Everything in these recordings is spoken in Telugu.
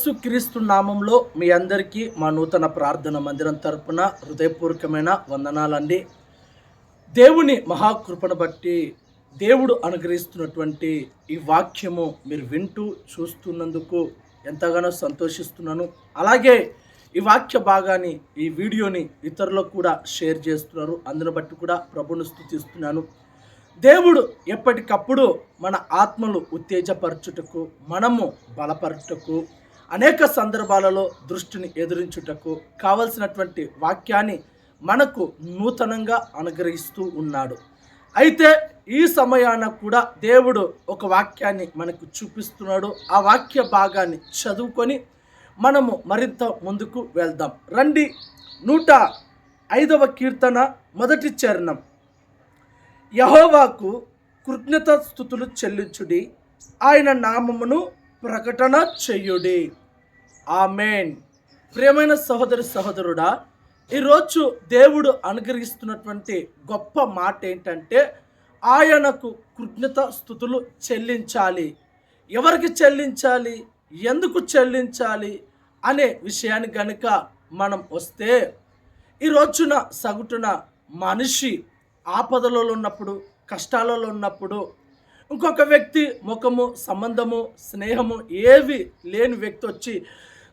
యేసుక్రీస్తు నామంలో మీ అందరికీ మా నూతన ప్రార్థన మందిరం తరపున హృదయపూర్వకమైన వందనాలండి. దేవుని మహాకృపను బట్టి దేవుడు అనుగ్రహిస్తున్నటువంటి ఈ వాక్యము మీరు వింటూ చూస్తున్నందుకు ఎంతగానో సంతోషిస్తున్నాను. అలాగే ఈ వాక్య భాగాన్ని ఈ వీడియోని ఇతరులకు కూడా షేర్ చేస్తున్నారు. అందును బట్టి కూడా ప్రభుని స్థుతిస్తున్నాను. దేవుడు ఎప్పటికప్పుడు మన ఆత్మలు ఉత్తేజపరచుటకు మనము బలపరచుటకు అనేక సందర్భాలలో దృష్టిని ఎదురించుటకు కావలసినటువంటి వాక్యాన్ని మనకు నూతనంగా అనుగ్రహిస్తూ ఉన్నాడు. అయితే ఈ సమయాన కూడా దేవుడు ఒక వాక్యాన్ని మనకు చూపిస్తున్నాడు. ఆ వాక్య భాగాన్ని చదువుకొని మనము మరింత ముందుకు వెళ్దాం. రండి నూట ఐదవ కీర్తన మొదటి చరణం. యహోవాకు కృజ్ఞత స్థుతులు చెల్లించుడి ఆయన నామమును ప్రకటన చెయ్యుడి ఆమెన్. ప్రియమైన సహోదరి సహోదరుడా ఈరోజు దేవుడు అనుగ్రహిస్తున్నటువంటి గొప్ప మాట ఏంటంటే ఆయనకు కృజ్ఞత స్థుతులు చెల్లించాలి. ఎవరికి చెల్లించాలి? ఎందుకు చెల్లించాలి? అనే విషయాన్ని గనుక మనం వస్తే ఈ రోజున సగటున మనిషి ఆపదలలో ఉన్నప్పుడు కష్టాలలో ఉన్నప్పుడు ఇంకొక వ్యక్తి ముఖము సంబంధము స్నేహము ఏవి లేని వ్యక్తి వచ్చి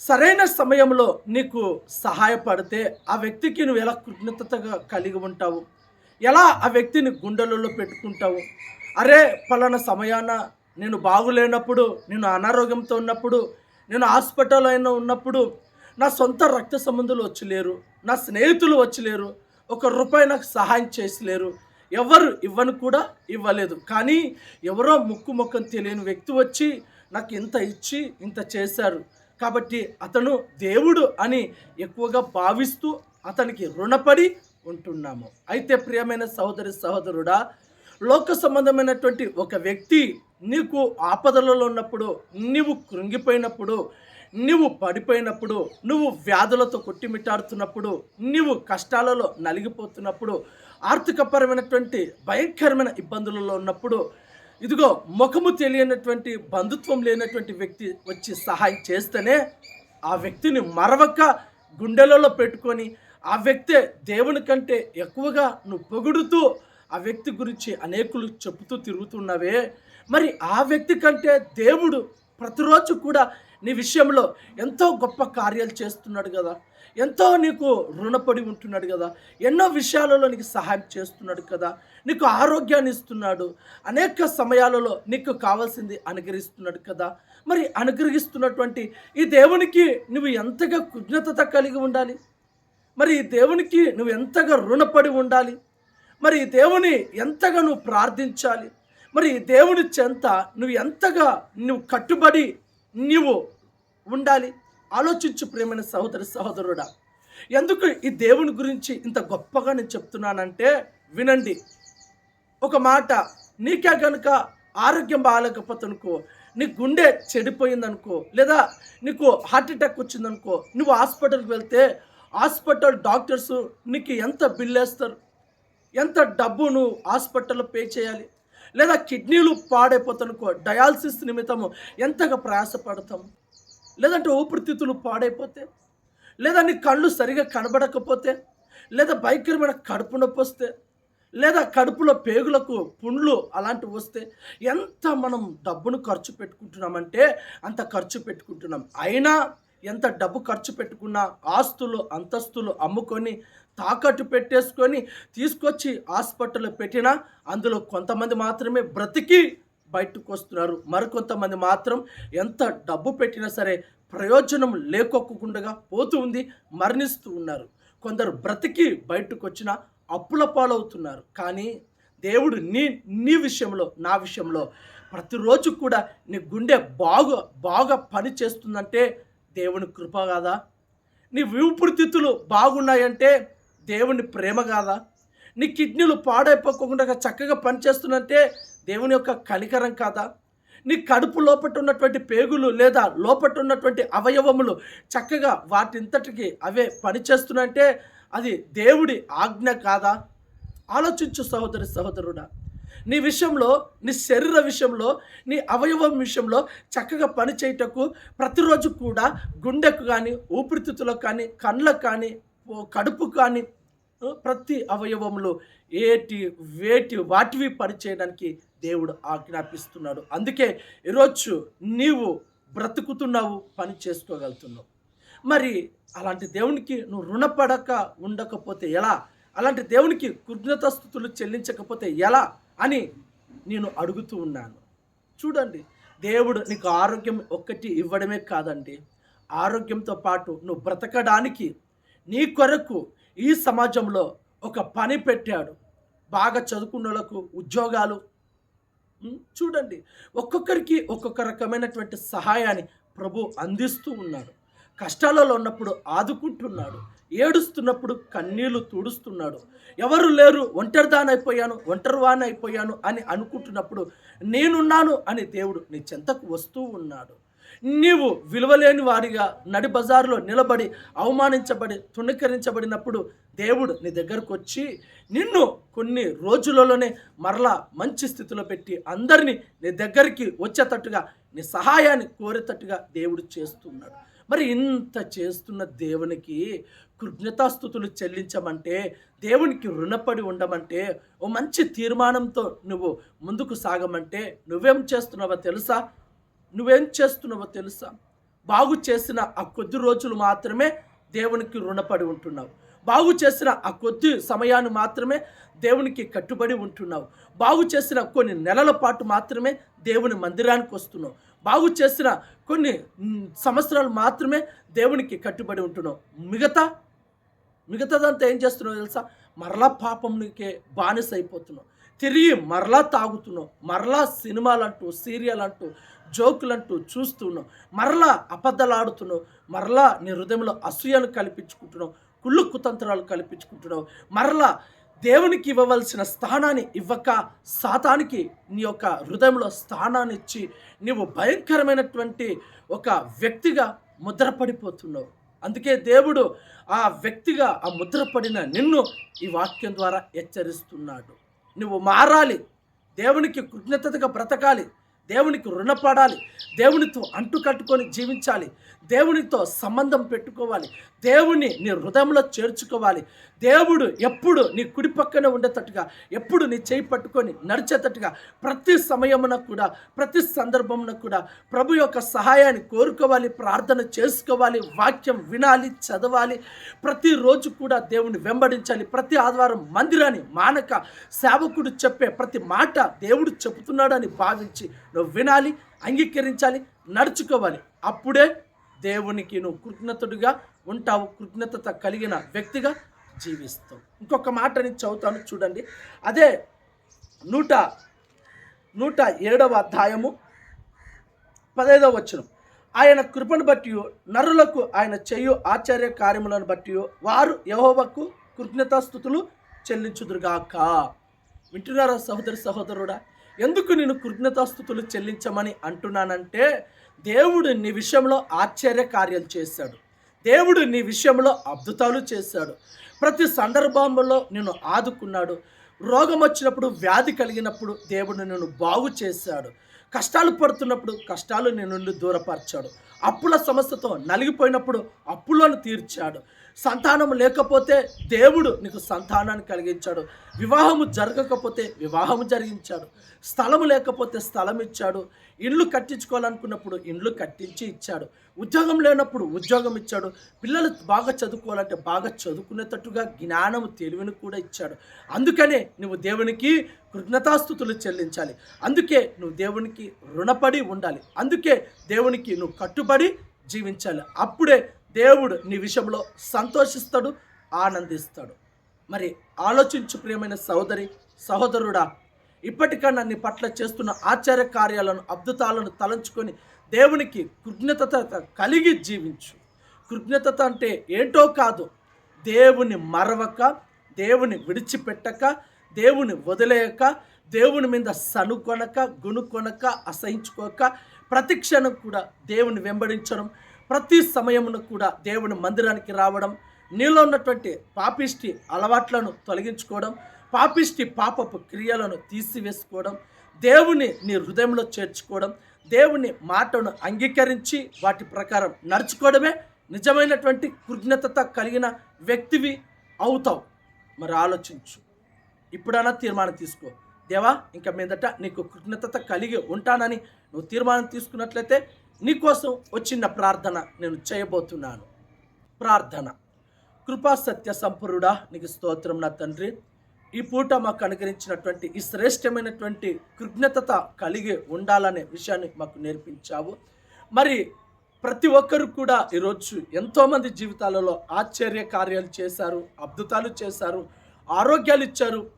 సరైన సమయంలో నీకు సహాయపడితే ఆ వ్యక్తికి నువ్వు ఎలా కృతజ్ఞతగా కలిగి ఉంటావు? ఎలా ఆ వ్యక్తిని గుండెలలో పెట్టుకుంటావు? అరే పలానా సమయాన నేను బాగులేనప్పుడు నేను అనారోగ్యంతో ఉన్నప్పుడు నేను హాస్పిటల్ అయినా ఉన్నప్పుడు నా సొంత రక్త సంబంధులు వచ్చలేరు నా స్నేహితులు వచ్చలేరు ఒక రూపాయి నాకు సహాయం చేసలేరు ఎవరు ఇవ్వను కూడా ఇవ్వలేదు. కానీ ఎవరో ముక్కు ముఖం తెలియని వ్యక్తి వచ్చి నాకు ఇంత ఇచ్చి ఇంత చేశారు. కాబట్టి అతను దేవుడు అని ఎక్కువగా భావిస్తూ అతనికి రుణపడి ఉంటున్నాము. అయితే ప్రియమైన సహోదరి సహోదరుడా లోక సంబంధమైనటువంటి ఒక వ్యక్తి నీకు ఆపదలలో ఉన్నప్పుడు నీవు కృంగిపోయినప్పుడు నువ్వు పడిపోయినప్పుడు నువ్వు వ్యాధులతో కొట్టిమిట్టాడుతున్నప్పుడు నీవు కష్టాలలో నలిగిపోతున్నప్పుడు ఆర్థికపరమైనటువంటి భయంకరమైన ఇబ్బందులలో ఉన్నప్పుడు ఇదిగో ముఖము తెలియనటువంటి బంధుత్వం లేనటువంటి వ్యక్తి వచ్చి సహాయం చేస్తేనే ఆ వ్యక్తిని మరవక గుండెలలో పెట్టుకొని ఆ వ్యక్తే దేవుని కంటే ఎక్కువగా నువ్వు పొగుడుతూ ఆ వ్యక్తి గురించి అనేకులు చెబుతూ తిరుగుతున్నవే. మరి ఆ వ్యక్తి కంటే దేవుడు ప్రతిరోజు కూడా నీ విషయంలో ఎంతో గొప్ప కార్యాలు చేస్తున్నాడు కదా. ఎంతో నీకు రుణపడి ఉంటున్నాడు కదా. ఎన్నో విషయాలలో నీకు సహాయం చేస్తున్నాడు కదా. నీకు ఆరోగ్యాన్ని ఇస్తున్నాడు. అనేక సమయాలలో నీకు కావాల్సింది అనుగ్రహిస్తున్నాడు కదా. మరి అనుగ్రహిస్తున్నటువంటి ఈ దేవునికి నువ్వు ఎంతగా కృజ్ఞతత కలిగి ఉండాలి? మరి ఈ దేవునికి నువ్వు ఎంతగా రుణపడి ఉండాలి? మరి ఈ దేవుని ఎంతగా నువ్వు ప్రార్థించాలి? మరి ఈ దేవుని చెంత నువ్వు ఎంతగా నువ్వు కట్టుబడి నీవు ఉండాలి. ఆలోచించు ప్రేమైన సహోదరి సహోదరుడా. ఎందుకు ఈ దేవుని గురించి ఇంత గొప్పగా నేను చెప్తున్నానంటే వినండి. ఒక మాట నీకే కనుక ఆరోగ్యం బాగాలేకపోతే అనుకో నీ గుండె చెడిపోయిందనుకో లేదా నీకు హార్ట్ అటాక్ వచ్చిందనుకో నువ్వు హాస్పిటల్కి వెళ్తే హాస్పిటల్ డాక్టర్స్ నీకు ఎంత బిల్ వేస్తారు? ఎంత డబ్బు నువ్వు హాస్పిటల్లో పే చేయాలి? లేదా కిడ్నీలు పాడైపోతానుకో డయాలసిస్ నిమిత్తము ఎంతగా ప్రయాసపడతాము లేదంటే ఊపిరితిత్తులు పాడైపోతే? లేదా నీ కళ్ళు సరిగా కనబడకపోతే? లేదా భయంకరమైన కడుపు నొప్పి వస్తే? లేదా కడుపులో పేగులకు పుండ్లు అలాంటివి వస్తే? ఎంత మనం డబ్బును ఖర్చు పెట్టుకుంటున్నామంటే అంత ఖర్చు పెట్టుకుంటున్నాం. అయినా ఎంత డబ్బు ఖర్చు పెట్టుకున్నా ఆస్తులు అంతస్తులు అమ్ముకొని తాకట్టు పెట్టేసుకొని తీసుకొచ్చి హాస్పిటల్లో పెట్టినా అందులో కొంతమంది మాత్రమే బ్రతికి బయటకు వస్తున్నారు మరికొంతమంది మాత్రం ఎంత డబ్బు పెట్టినా సరే ప్రయోజనం లేకొక్కకుండా పోతూ ఉంది మరణిస్తూ ఉన్నారు. కొందరు బ్రతికి బయటకు వచ్చిన అప్పుల పాలవుతున్నారు. కానీ దేవుడు నీ నీ విషయంలో నా విషయంలో ప్రతిరోజు కూడా నీ గుండె బాగా బాగా పని చేస్తుందంటే దేవుని కృప కాదా? నీ ఊపిరితిత్తులు బాగున్నాయంటే దేవుని ప్రేమ కాదా? నీ కిడ్నీలు పాడైపోకుండా చక్కగా పనిచేస్తున్నంటే దేవుని యొక్క కనికరం కాదా? నీ కడుపు లోపట ఉన్నటువంటి పేగులు లేదా లోపట ఉన్నటువంటి అవయవములు చక్కగా వాటింతటికి అవే పనిచేస్తున్నంటే అది దేవుడి ఆజ్ఞ కాదా? ఆలోచించు సహోదరి సహోదరుడా. నీ విషయంలో నీ శరీర విషయంలో నీ అవయవం విషయంలో చక్కగా పని చేయటకు ప్రతిరోజు కూడా గుండెకు కానీ ఊపిరితిత్తులకు కానీ కళ్ళకు కానీ కడుపు కానీ ప్రతి అవయవంలో ఏటి వేటి వాటివి పని చేయడానికి దేవుడు ఆజ్ఞాపిస్తున్నాడు. అందుకే ఈరోజు నీవు బ్రతుకుతున్నావు పని చేసుకోగలుగుతున్నావు. మరి అలాంటి దేవునికి నువ్వు రుణపడక ఉండకపోతే ఎలా? అలాంటి దేవునికి కృజ్ఞతస్థుతులు చెల్లించకపోతే ఎలా అని నేను అడుగుతూ ఉన్నాను. చూడండి దేవుడు నీకు ఆరోగ్యం ఒక్కటి ఇవ్వడమే కాదండి. ఆరోగ్యంతో పాటు నువ్వు బ్రతకడానికి నీ కొరకు ఈ సమాజంలో ఒక పని పెట్టాడు. బాగా చదువుకున్నోళ్ళకు ఉద్యోగాలు. చూడండి ఒక్కొక్కరికి ఒక్కొక్క రకమైనటువంటి సహాయాన్ని ప్రభు అందిస్తూ ఉన్నాడు. కష్టాలలో ఉన్నప్పుడు ఆదుకుంటున్నాడు. ఏడుస్తున్నప్పుడు కన్నీళ్ళు తుడుస్తున్నాడు. ఎవరు లేరు ఒంటరిదాని అయిపోయాను ఒంటరివాణి అయిపోయాను అని అనుకుంటున్నప్పుడు నేనున్నాను అని దేవుడు నీ చెంతకు వస్తూ ఉన్నాడు. నీవు విలువలేని వారిగా నడి బజారులో నిలబడి అవమానించబడి తుణీకరించబడినప్పుడు దేవుడు నీ దగ్గరకు వచ్చి నిన్ను కొన్ని రోజులలోనే మరలా మంచి స్థితిలో పెట్టి అందరినీ నీ దగ్గరికి వచ్చేటట్టుగా నీ సహాయాన్ని కోరేటట్టుగా దేవుడు చేస్తున్నాడు. మరి ఇంత చేస్తున్న దేవునికి కృజ్ఞతాస్థుతులు చెల్లించమంటే దేవునికి రుణపడి ఉండమంటే ఓ మంచి తీర్మానంతో నువ్వు ముందుకు సాగమంటే నువ్వేం చేస్తున్నావో తెలుసా? నువ్వేం చేస్తున్నావో తెలుసా? బాగు చేసిన ఆ కొద్ది రోజులు మాత్రమే దేవునికి రుణపడి ఉంటున్నావు. బాగు చేసిన ఆ కొద్ది సమయాన్ని మాత్రమే దేవునికి కట్టుబడి ఉంటున్నావు. బాగు చేసిన కొన్ని నెలల పాటు మాత్రమే దేవుని మందిరానికి వస్తున్నావు. బాగు చేసిన కొన్ని సంవత్సరాలు మాత్రమే దేవునికి కట్టుబడి ఉంటున్నావు. మిగతా మిగతాదంతా ఏం చేస్తున్నావు తెలుసా? మరలా పాపంకే బానిస అయిపోతున్నావు తిరిగి మరలా తాగుతున్నావు మరలా సినిమాలు అంటూ సీరియల్ అంటూ జోకులు అంటూ చూస్తున్నావు మరలా అబద్ధాలు మరలా నీ హృదయంలో అసూయను కల్పించుకుంటున్నావు కుళ్ళు కుతంత్రాలు కల్పించుకుంటున్నావు మరలా దేవునికి ఇవ్వవలసిన స్థానాన్ని ఇవ్వక సాతానికి నీ యొక్క హృదయంలో స్థానాన్ని ఇచ్చి నీవు భయంకరమైనటువంటి ఒక వ్యక్తిగా ముద్రపడిపోతున్నావు. అందుకే దేవుడు ఆ వ్యక్తిగా ఆ ముద్రపడిన నిన్ను ఈ వాక్యం ద్వారా హెచ్చరిస్తున్నాడు. నువ్వు మారాలి. దేవునికి కృతజ్ఞతగా బ్రతకాలి. దేవునికి రుణపడాలి. దేవునితో అంటు కట్టుకొని జీవించాలి. దేవునితో సంబంధం పెట్టుకోవాలి. దేవుణ్ణి నీ హృదయంలో చేర్చుకోవాలి. దేవుడు ఎప్పుడు నీ కుడి పక్కన ఉండేటట్టుగా ఎప్పుడు నీ చేయి పట్టుకొని నడిచేటట్టుగా ప్రతి సమయమున కూడా ప్రతి సందర్భమున కూడా ప్రభు యొక్క సహాయాన్ని కోరుకోవాలి ప్రార్థన చేసుకోవాలి వాక్యం వినాలి చదవాలి. ప్రతిరోజు కూడా దేవుని వెంబడించాలి. ప్రతి ఆదివారం మందిరాన్ని మానక సేవకుడు చెప్పే ప్రతి మాట దేవుడు చెబుతున్నాడని భావించి నువ్వు వినాలి అంగీకరించాలి నడుచుకోవాలి. అప్పుడే దేవునికి నువ్వు కృతజ్ఞతుడిగా ఉంటావు కృతజ్ఞత కలిగిన వ్యక్తిగా జీవిస్తావు. ఇంకొక మాట నేను చదువుతాను చూడండి. అదే నూట నూట ఏడవ అధ్యాయము పదైదవ వచనం. ఆయన కృపను బట్టి నరులకు ఆయన చేయు ఆశ్చర్య కార్యములను బట్టి వారు యహోవకు కృతజ్ఞతాస్థుతులు చెల్లించుదురుగాక. వింటున్నారా సహోదరి సహోదరుడా? ఎందుకు నేను కృతజ్ఞతాస్థుతులు చెల్లించమని అంటున్నానంటే దేవుడు నీ విషయంలో ఆశ్చర్య కార్యాలు చేశాడు. దేవుడు నీ విషయంలో అద్భుతాలు చేశాడు. ప్రతి సందర్భంలో నేను ఆదుకున్నాడు. రోగం వచ్చినప్పుడు వ్యాధి కలిగినప్పుడు దేవుడు నిన్ను బాగు చేశాడు. కష్టాలు పడుతున్నప్పుడు కష్టాలు నీ నుండి దూరపరిచాడు. అప్పుల సమస్యతో నలిగిపోయినప్పుడు అప్పులను తీర్చాడు. సంతానం లేకపోతే దేవుడు నీకు సంతానాన్ని కలిగించాడు. వివాహము జరగకపోతే వివాహము జరిగించాడు. స్థలము లేకపోతే స్థలం ఇచ్చాడు. ఇండ్లు కట్టించుకోవాలనుకున్నప్పుడు ఇండ్లు కట్టించి ఇచ్చాడు. ఉద్యోగం లేనప్పుడు ఉద్యోగం ఇచ్చాడు. పిల్లలు బాగా చదువుకోవాలంటే బాగా చదువుకునేటట్టుగా జ్ఞానము తెలివిని కూడా ఇచ్చాడు. అందుకనే నువ్వు దేవునికి కృతజ్ఞతాస్థుతులు చెల్లించాలి. అందుకే నువ్వు దేవునికి రుణపడి ఉండాలి. అందుకే దేవునికి నువ్వు కట్టుబడి జీవించాలి. అప్పుడే దేవుడు నీ విషయంలో సంతోషిస్తాడు ఆనందిస్తాడు. మరి ఆలోచించు ప్రియమైన సహోదరి సహోదరుడా ఇప్పటికన్నా నీ పట్ల చేస్తున్న ఆచార్య కార్యాలను అద్భుతాలను తలంచుకొని దేవునికి కృజ్ఞత కలిగి జీవించు. కృజ్ఞత అంటే ఏంటో కాదు. దేవుని మరవక దేవుని విడిచిపెట్టక దేవుని వదిలేయక దేవుని మీద సనుకొనక గుణుకొనక అసహించుకోక ప్రతిక్షణం కూడా దేవుని వెంబడించడం ప్రతి సమయమును కూడా దేవుని మందిరానికి రావడం నీలో ఉన్నటువంటి పాపిష్టి అలవాట్లను తొలగించుకోవడం పాపిష్టి పాపపు క్రియలను తీసివేసుకోవడం దేవుని నీ హృదయంలో చేర్చుకోవడం దేవుని మాటను అంగీకరించి వాటి ప్రకారం నడుచుకోవడమే నిజమైనటువంటి కృజ్ఞతత కలిగిన వ్యక్తివి అవుతావు. మరి ఆలోచించు. ఇప్పుడైనా తీర్మానం తీసుకో. దేవా ఇంకా మీదట నీకు కృజ్ఞత కలిగి ఉంటానని నువ్వు తీర్మానం తీసుకున్నట్లయితే నీకోసం వచ్చిన ప్రార్థన నేను చేయబోతున్నాను. ప్రార్థన. కృపా సత్య సంపూర్ణుడా నీకు స్తోత్రం నా తండ్రి. ఈ పూట మాకు అనుగ్రహించినటువంటి ఈ శ్రేష్టమైనటువంటి కృజ్ఞతత కలిగి ఉండాలనే విషయాన్ని మాకు నేర్పించావు. మరి ప్రతి ఒక్కరు కూడా ఈరోజు ఎంతోమంది జీవితాలలో ఆశ్చర్య కార్యాలు చేశారు అద్భుతాలు చేశారు ఆరోగ్యాలు ఇచ్చారు.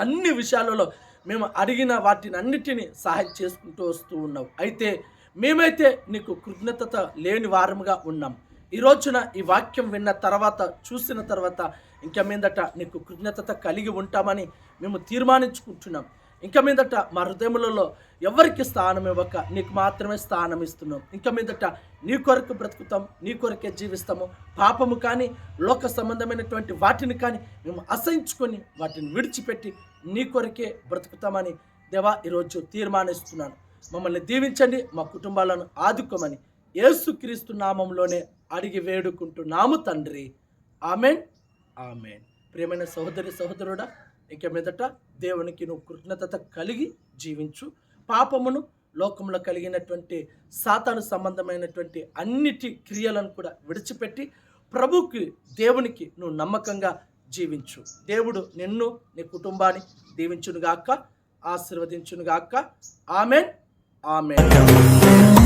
అన్ని విషయాలలో మేము అడిగిన వాటిని అన్నిటినీ సహాయం చేసుకుంటూ వస్తూ ఉన్నాం. అయితే మేమైతే నీకు కృతజ్ఞత లేని వారముగా ఉన్నాం. ఈ రోజున ఈ వాక్యం విన్న తర్వాత చూసిన తర్వాత ఇంకా మీదట నీకు కృతజ్ఞత కలిగి ఉంటామని మేము తీర్మానించుకుంటున్నాం. ఇంకా మీదట మా హృదయములలో ఎవరికి స్థానం ఇవ్వక నీకు మాత్రమే స్థానం ఇస్తున్నాం. ఇంకా మీదట నీ కొరకు బ్రతుకుతాం నీ కొరకే జీవిస్తాము. పాపము కానీ లోక సంబంధమైనటువంటి వాటిని కానీ మేము అసహించుకొని వాటిని విడిచిపెట్టి నీ కొరకే బ్రతుకుతామని దేవా ఈరోజు తీర్మానిస్తున్నాను. మమ్మల్ని దీవించండి మా కుటుంబాలను ఆదుకోమని ఏసుక్రీస్తు నామంలోనే అడిగి వేడుకుంటున్నాము తండ్రి. Amen amen. ప్రియమైన సహోదరి సహోదరుడా ఇక మీదట దేవునికి నువ్వు కృతజ్ఞత కలిగి జీవించు. పాపమును లోకంలో కలిగినటువంటి సాతాను సంబంధమైనటువంటి అన్నిటి క్రియలను కూడా విడిచిపెట్టి ప్రభుకి దేవునికి నువ్వు నమ్మకంగా జీవించు. దేవుడు నిన్ను నీ కుటుంబాన్ని దీవించునుగాక ఆశీర్వదించునుగాక. ఆమెన్. ఆమెన్